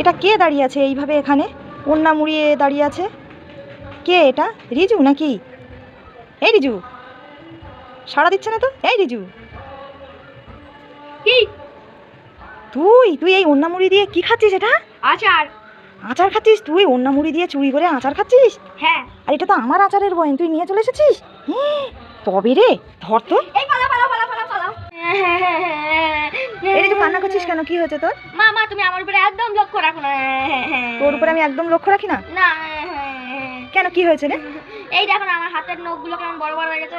এটা কে দাঁড়িয়ে আছে এইভাবে এখানে? ওন্না মুড়িয়ে দাঁড়িয়ে আছে? কে এটা? রিজু নাকি? এই রিজু। সাড়া দিচ্ছে না তো? এই রিজু। কি? তুই তুই এই ওন্না মুড়ি দিয়ে কি খাচ্ছিস এটা? আচার। আচার খাচ্ছিস? তুই ওন্না মুড়ি দিয়ে চুরি করে আচার খাচ্ছিস? হ্যাঁ। আর এটা তো আমার আচারের বয়ন তুই নিয়ে চলে এসেছিস? হ্যাঁ, তবে রে ধর তো। এই পালাও পালাও পালাও পালাও পালাও। এই রিজু কান্না করছিস কেন কি হয়েছে তোর মা মা তুমি আমার উপরে একদম লক্ষ্য রাখো না তোর উপরে আমি একদম লক্ষ্য রাখি না না কেন কি হয়েছে রে এই দেখো না আমার হাতের নখগুলো কেমন বড় বড় হয়ে গেছে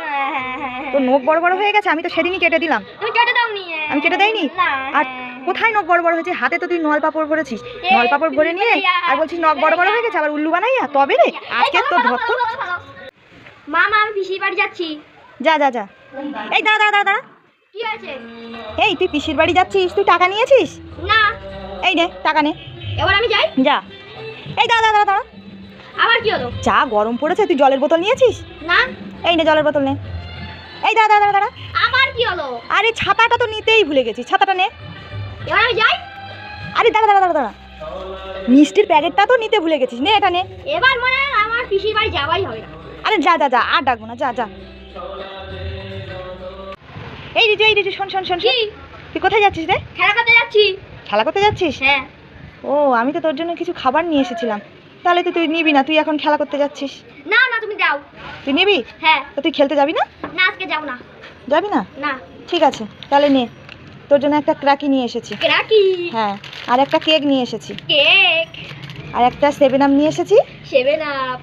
তোর নখ বড় বড় হয়ে গেছে আমি তো সেদিনই কেটে দিলাম তুমি কেটে দাওনি আমি কেটে দেয়নি না আর কোথায় নখ বড় বড় হয়েছে হাতে তো তুই নল পাপড় ভরেছিস নল পাপড় ভরে নিয়ে আর বলছিস নখ বড় বড় হয়ে গেছে আবার উল্লু বানাইয়া তবে রে আজকে ধর তো পালাও। মা মা আমি পিসির বাড়ি যাচ্ছি যা যা যা এই দাঁড়া দাঁড়া দাঁড়া কি আছে? এই তুই পিসির বাড়ি যাচ্ছিস? তুই টাকা নিয়েছিস? না। এই নে টাকা নে। এবার আমি যাই? যা। এই দাঁড়া দাঁড়া দাঁড়া। দাঁড়া আবার কি হলো? চা গরম পড়েছে তুই জলের বোতল নিয়েছিস? না। এই নে জলের বোতল নে। এই দাঁড়া দাঁড়া দাঁড়া। আবার কি হলো? আরে ছাতাটা তো নিতেই ভুলে গেছিস। ছাতাটা নে। এবার আমি যাই? আরে দাঁড়া দাঁড়া দাঁড়া দাঁড়া। মিষ্টির প্যাকেটটা তো নিতে ভুলে গেছিস। নে এটা নে। এবার মনে হয় আমার পিসির বাড়ি যাওয়াই হবে না। আরে যা যা যা আর ডাকবো না। যা যা। এই রিজু এই রিজু শোন শোন শোন তুই কোথায় যাচ্ছিস রে? খেলা করতে যাচ্ছি। খেলা করতে যাচ্ছিস? হ্যাঁ। ও আমি তো তোর জন্য কিছু খাবার নিয়ে এসেছিলাম। তাহলে তো তুই নিবি না তুই এখন খেলা করতে যাচ্ছিস। না না তুমি যাও। তুই নিবি? হ্যাঁ। তো তুই খেলতে যাবি না? না আজকে যাও না। যাবি না? না। ঠিক আছে তাহলে নে। তোর জন্য একটা ক্রাকি নিয়ে এসেছি। রাখি হ্যাঁ আর একটা কেক নিয়ে এসেছি। কেক? আর একটা সেভেন আপ নিয়ে এসেছি। Seven up.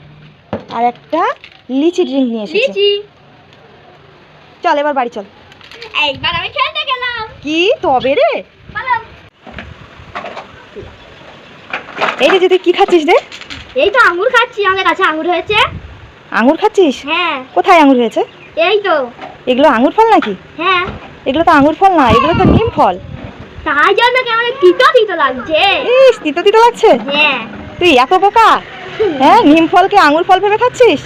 আর একটা লিচি ড্রিঙ্ক নিয়ে এসেছি। লিচি। চল এবার বাড়ি চল। এইবার আমি খেলতে গেলাম। কি? তবে রে? এই তুই কি খাচ্ছিস রে? এই তো আঙ্গুর খাচ্ছি আমাদের কাছে আঙ্গুর হয়েছে। আঙুর খাচ্ছিস? হ্যাঁ। কোথায় আঙুর হয়েছে? এই তো। এগুলো আঙুর ফল নাকি? হ্যাঁ। এগুলো তো আঙুর ফল না এগুলো তো নিম ফল। তাই জন্য কেমন তিতো তিতো লাগছে। ইস তিতো তিতো লাগছে? হ্যাঁ। তুই এত বোকা? হ্যাঁ নিম ফলকে আঙুর ফল ভেবে খাচ্ছিস?